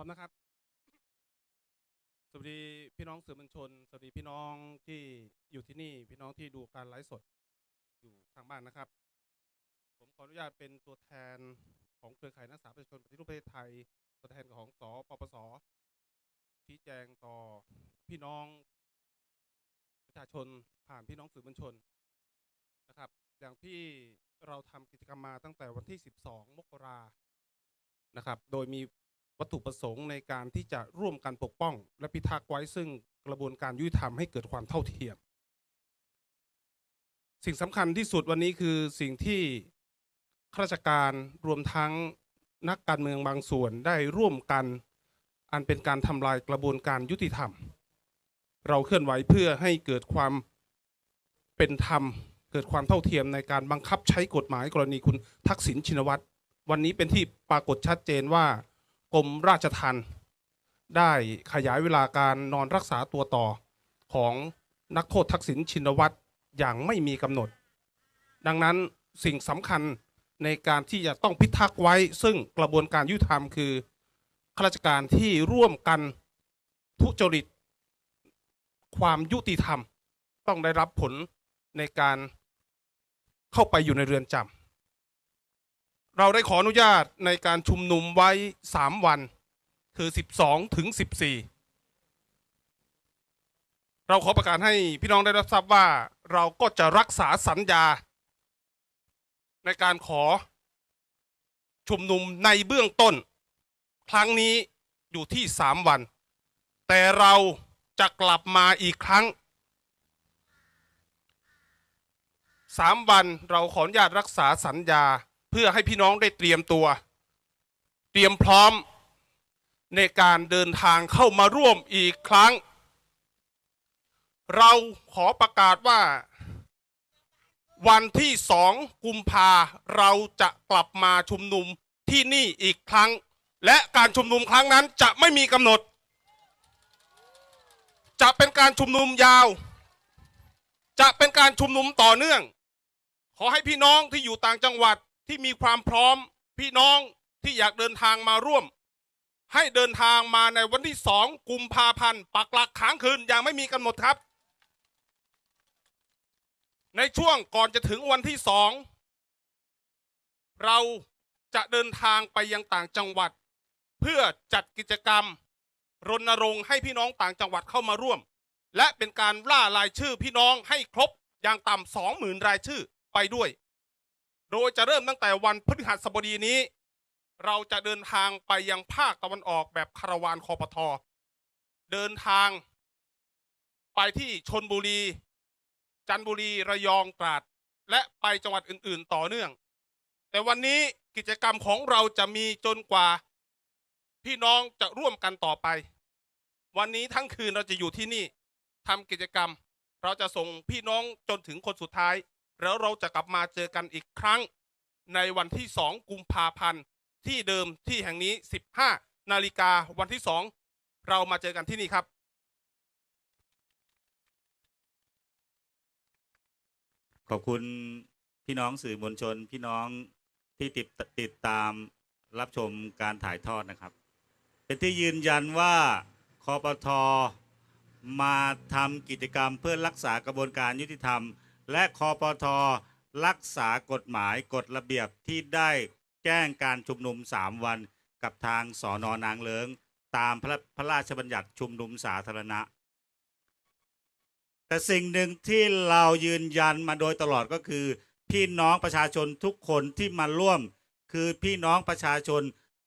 ร้อมนะครับ สวัสดีพี่น้องสื่อมวลชน สวัสดีพี่น้องที่อยู่ที่นี่ พี่น้องที่ดูการไลฟ์สดอยู่ทางบ้านนะครับ ผมขออนุญาตเป็นตัวแทนของเครือข่ายนักศึกษาประชาชนปฏิรูปประเทศไทย ตัวแทนของสปปส ชี้แจงต่อพี่น้องประชาชนผ่านพี่น้องสื่อมวลชนนะครับ อย่างที่เราทำกิจกรรมมาตั้งแต่วันที่ 12 มกรานะครับ โดยมี วัตถุประสงค์ในการที่จะร่วมกันปกป้อง และพิทักษ์ไว้ซึ่งกระบวนการยุติธรรมให้เกิดความเท่าเทียม สิ่งสำคัญที่สุดวันนี้คือสิ่งที่ข้าราชการรวมทั้งนักการเมืองบางส่วนได้ร่วมกัน อันเป็นการทำลายกระบวนการยุติธรรม เราเคลื่อนไหวเพื่อให้เกิดความเป็นธรรม เกิดความเท่าเทียมในการบังคับใช้กฎหมายกรณีคุณทักษิณชินวัตรวันนี้เป็นที่ปรากฏชัดเจนว่า กรมราชทัณฑ์ได้ขยายเวลาการนอนรักษาตัวต่อของนักโทษทักษิณชินวัตรอย่างไม่มีกำหนด ดังนั้นสิ่งสำคัญในการที่จะต้องพิทักษ์ไว้ ซึ่งกระบวนการยุติธรรมคือข้าราชการที่ร่วมกันทุจริต ความยุติธรรม ต้องได้รับผลในการเข้าไปอยู่ในเรือนจำ เราได้ขออนุญาตในการชุมนุมไว้ 3 วัน คือ 12 ถึง 14 เราขอประกาศให้พี่น้องได้รับทราบว่าเราก็จะรักษาสัญญา ในการขอชุมนุมในเบื้องต้น ครั้งนี้อยู่ที่ 3 วัน แต่เราจะกลับมาอีกครั้งสามวันเราขออนุญาตรักษาสัญญา เพื่อให้พี่น้องได้เตรียมตัว เตรียมพร้อมในการเดินทางเข้ามาร่วมอีกครั้ง เราขอประกาศว่า วันที่สองกุมภาเราจะกลับมาชุมนุมที่นี่อีกครั้ง และการชุมนุมครั้งนั้นจะไม่มีกำหนด จะเป็นการชุมนุมยาว จะเป็นการชุมนุมต่อเนื่อง ขอให้พี่น้องที่อยู่ต่างจังหวัด ที่มีความพร้อมพี่น้องที่อยากเดินทางมาร่วม ให้เดินทางมาในวันที่สองกุมภาพันธ์ปักหลักค้างคืนอย่างไม่มีกำหนดครับ ในช่วงก่อนจะถึงวันที่สองเราจะเดินทางไปยังต่างจังหวัด เพื่อจัดกิจกรรม รณรงค์ให้พี่น้องต่างจังหวัดเข้ามาร่วม และเป็นการล่ารายชื่อพี่น้องให้ครบอย่างต่ำสองหมื่นรายชื่อไปด้วย โดยจะเริ่มตั้งแต่วันพฤหัสบดีนี้ เราจะเดินทางไปยังภาคตะวันออกแบบคาราวานคอปทอเดินทาง ไปที่ชนบุรี จันทบุรีระยองตราด และไปจังหวัดอื่น ๆ ต่อเนื่อง แต่วันนี้กิจกรรมของเราจะมีจนกว่า พี่น้องจะร่วมกันต่อไป วันนี้ทั้งคืนเราจะอยู่ที่นี่ทำกิจกรรม เราจะส่งพี่น้องจนถึงคนสุดท้าย แล้วเราจะกลับมาเจอกันอีกครั้ง ในวันที่ 2 กุมภาพันธ์ ที่เดิมที่แห่งนี้ 15 นาฬิกาวันที่ 2 เรามาเจอกันที่นี่ครับขอบคุณพี่น้องสื่อมวลชน พี่น้องที่ติดติดตามรับชมการถ่ายทอดนะครับ เป็นที่ยืนยันว่าคอปทมาทำกิจกรรมเพื่อรักษากระบวนการยุติธรรม และคอปทรักษากฎหมายกฎระเบียบที่ได้แจ้งการชุมนุม 3 วันกับทางสอนอนางเลิงตามพระพระราชบัญญัติชุมนุมสาธารณะ แต่สิ่งหนึ่งที่เรายืนยันมาโดยตลอดก็คือ พี่น้องประชาชนทุกคนที่มาร่วม คือพี่น้องประชาชน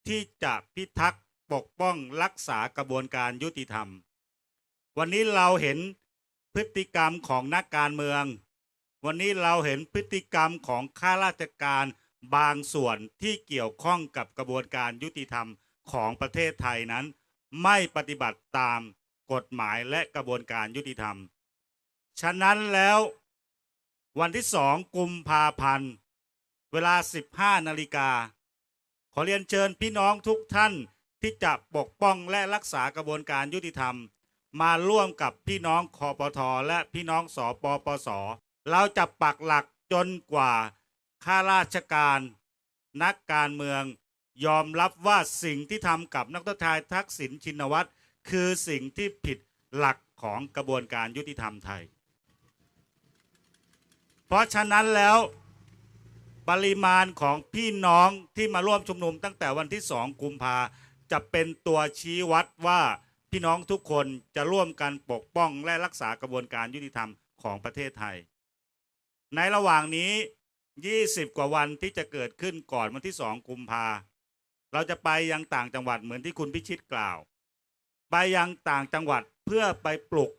ที่จะพิทักษ์ปกป้องรักษากระบวนการยุติธรรม วันนี้เราเห็นพฤติกรรมของนักการเมือง วันนี้เราเห็นพฤติกรรมของข้าราชการบางส่วนที่เกี่ยวข้องกับกระบวนการยุติธรรมของประเทศไทยนั้น ไม่ปฏิบัติตามกฎหมายและกระบวนการยุติธรรม ฉะนั้นแล้ววันที่สองกุมภาพันธ์ เวลา 15นาฬิกา ขอเรียนเชิญพี่น้องทุกท่านที่จะปกป้องและรักษากระบวนการยุติธรรม มาร่วมกับพี่น้องคอปทและพี่น้องสอปปส เราจะปักหลักจนกว่าข้าราชการ นักการเมือง ยอมรับว่าสิ่งที่ทำกับนักโทษชายทักษิณชินวัตรคือสิ่งที่ผิดหลักของกระบวนการยุติธรรมไทย เพราะฉะนั้นแล้วปริมาณของพี่น้องที่มาร่วมชุมนุมตั้งแต่วันที่สองกุมภาจะเป็นตัวชี้วัดว่าพี่น้องทุกคนจะร่วมกันปกป้องและรักษากระบวนการยุติธรรมของประเทศไทย ในระหว่างนี้ 20 กว่าวันที่จะเกิดขึ้นก่อนวันที่สองกุมภาเราจะไปยังต่างจังหวัดเหมือนที่คุณพิชิตกล่าว ไปยังต่างจังหวัดเพื่อไปปลุก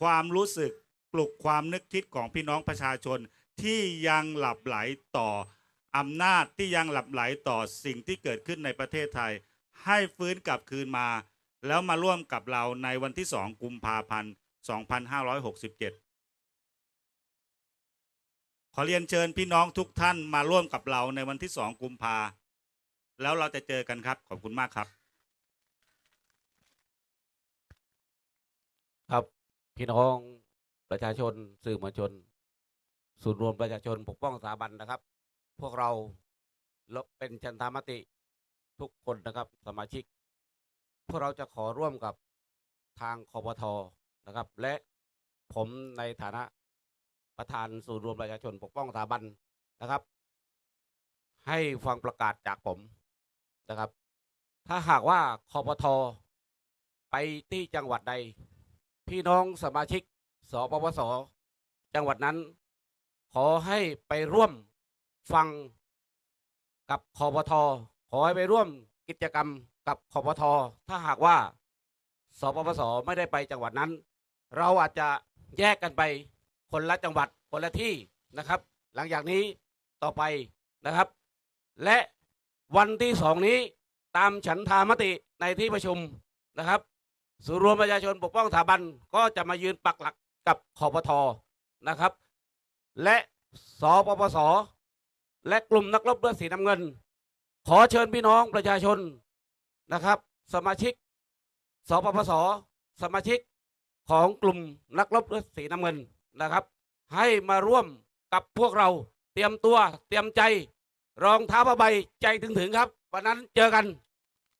ความรู้สึกปลุกความนึกคิดของพี่น้องประชาชนที่ยังหลับไหลต่ออำนาจที่ยังหลับไหลต่อสิ่งที่เกิดขึ้นในประเทศไทย ให้ฟื้นกลับคืนมา แล้วมาร่วมกับเราในวันที่2กุมภาพันธ์ 2567 อเรียนเชิญพี่น้องทุกท่านมาร่วมกับเราในวันที่2กุมภาแล้วเราจะเจอกันครับ ขอบคุณมากครับ ครับพี่น้องประชาชนสื่อมวลชน ศูนย์รวมประชาชนปกป้องสถาบันนะครับ พวกเราลบเป็นชันธามติทุกคนนะครับ สมาชิก พวกเราจะขอร่วมกับทางคอปทนะครับ และผมในฐานะ ประธานศูนย์รวมประชาชนปกป้องสถาบันนะครับ ให้ฟังประกาศจากผมนะครับ ถ้าหากว่าคอปทไปที่จังหวัดใด พี่น้องสมาชิกสปปส จังหวัดนั้น ขอให้ไปร่วมฟังกับคอปทขอให้ไปร่วมกิจกรรมกับคอปทถ้าหากว่าสปปสไม่ได้ไปจังหวัดนั้น เราอาจจะแยกกันไป คนละจังหวัดคนละที่นะครับ หลังจากนี้ต่อไปนะครับ และวันที่สองนี้ตามฉันทามติในที่ประชุมนะครับศูนรวมประชาชนปกป้องสถาบันก็จะมายืนปักหลักกับคอปทอนะครับ และสปปส และกลุ่มนักรบเลือดสีน้ำเงิน ขอเชิญพี่น้องประชาชนนะครับ สมาชิก สปปส สมาชิกของกลุ่มนักรบเลือดสีน้ำเงิน นะครับ ให้มาร่วมกับพวกเราเตรียมตัวเตรียมใจ รองเท้าผ้าใบใจถึงถึงครับ วันนั้นเจอกัน